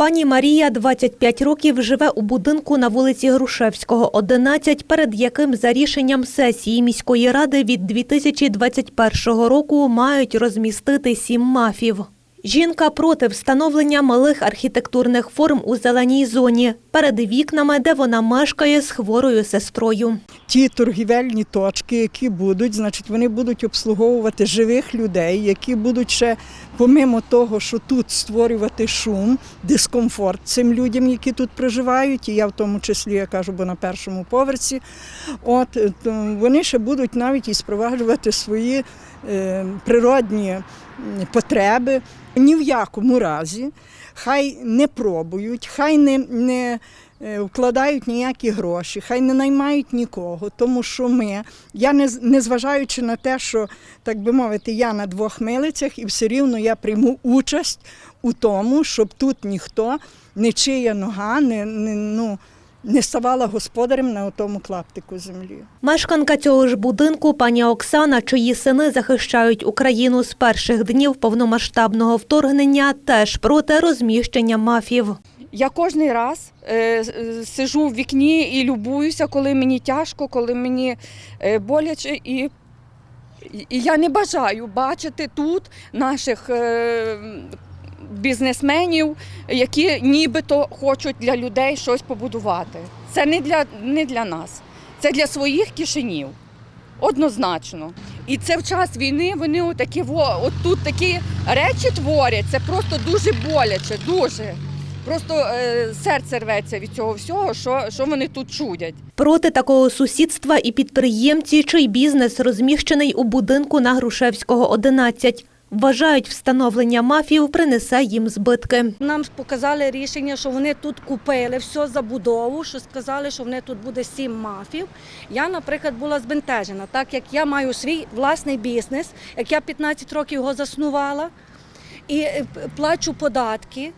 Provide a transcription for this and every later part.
Пані Марія 25 років живе у будинку на вулиці Грушевського, 11, перед яким за рішенням сесії міської ради від 2021 року мають розмістити сім мафів. Жінка проти встановлення малих архітектурних форм у зеленій зоні перед вікнами, де вона мешкає з хворою сестрою. ті торгівельні точки, які будуть, значить, вони будуть обслуговувати живих людей, які будуть ще, помимо того, що тут створювати шум, дискомфорт цим людям, які тут проживають, і я в тому числі я кажу, бо на першому поверсі. От е, вони ще будуть навіть і спроваджувати свої е, природні потреби. Ні в якому разі хай не пробують, хай не, не е, вкладають ніякі гроші, хай не наймають нікого, тому що ми, я не, не зважаючи на те, що, так би мовити, я на двох милицях, і все рівно я прийму участь у тому, щоб тут ніхто, нічия нога не, не, ну, не ставала господарем на тому клаптику землі. Мешканка цього ж будинку, пані Оксана, чиї сини захищають Україну з перших днів повномасштабного вторгнення, теж проти розміщення мафів. Я кожен раз е, сижу в вікні і любуюся, коли мені тяжко, коли мені е, боляче. І, і я не бажаю бачити тут наших е, бізнесменів, які нібито хочуть для людей щось побудувати. Це не для, не для нас, це для своїх кишенів. Однозначно. І це в час війни вони отакі, во, от тут такі речі творять, це просто дуже боляче, дуже. Просто е, серце рветься від цього всього, що, що вони тут чудять. Проти такого сусідства і підприємці, чий бізнес розміщений у будинку на Грушевського, 11. Вважають, встановлення мафів принесе їм збитки. Нам показали рішення, що вони тут купили все забудову, що сказали, що вони тут буде сім мафів. Я, наприклад, була збентежена, так як я маю свій власний бізнес, як я 15 років його заснувала і е, плачу податки.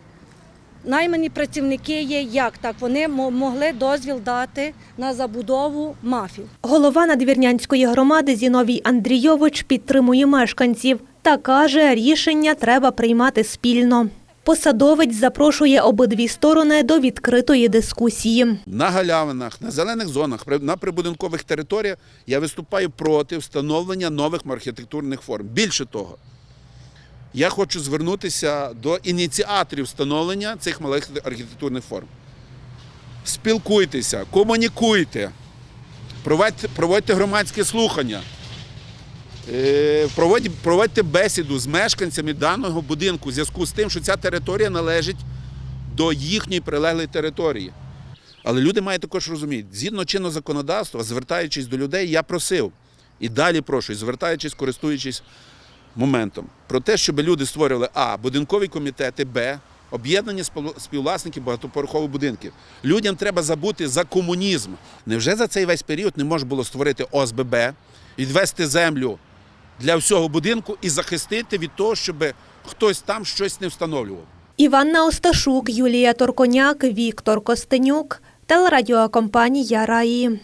Наймані працівники є як так. Вони могли дозвіл дати на забудову мафів. Голова надвірнянської громади Зіновій Андрійович підтримує мешканців та каже, рішення треба приймати спільно. Посадовець запрошує обидві сторони до відкритої дискусії. на галявинах, на зелених зонах, на прибудинкових територіях я виступаю проти встановлення нових архітектурних форм. Більше того, я хочу звернутися до ініціаторів встановлення цих малих архітектурних форм. Спілкуйтеся, комунікуйте, проводьте, громадські слухання, проводьте бесіду з мешканцями даного будинку в зв'язку з тим, що ця територія належить до їхньої прилеглої території. Але люди мають також розуміти, згідно чинного законодавства, звертаючись до людей, я просив і далі прошу, і звертаючись, користуючись моментом, про те, щоб люди створювали А, будинкові комітети, Б, об'єднання співвласників багатоповерхових будинків. Людям треба забути за комунізм. Невже за цей весь період не можна було створити ОСББ, відвести землю для всього будинку і захистити від того, щоб хтось там щось не встановлював? Іванна Осташук, Юлія Торконяк, Віктор Костенюк, телерадіокомпанія Раї.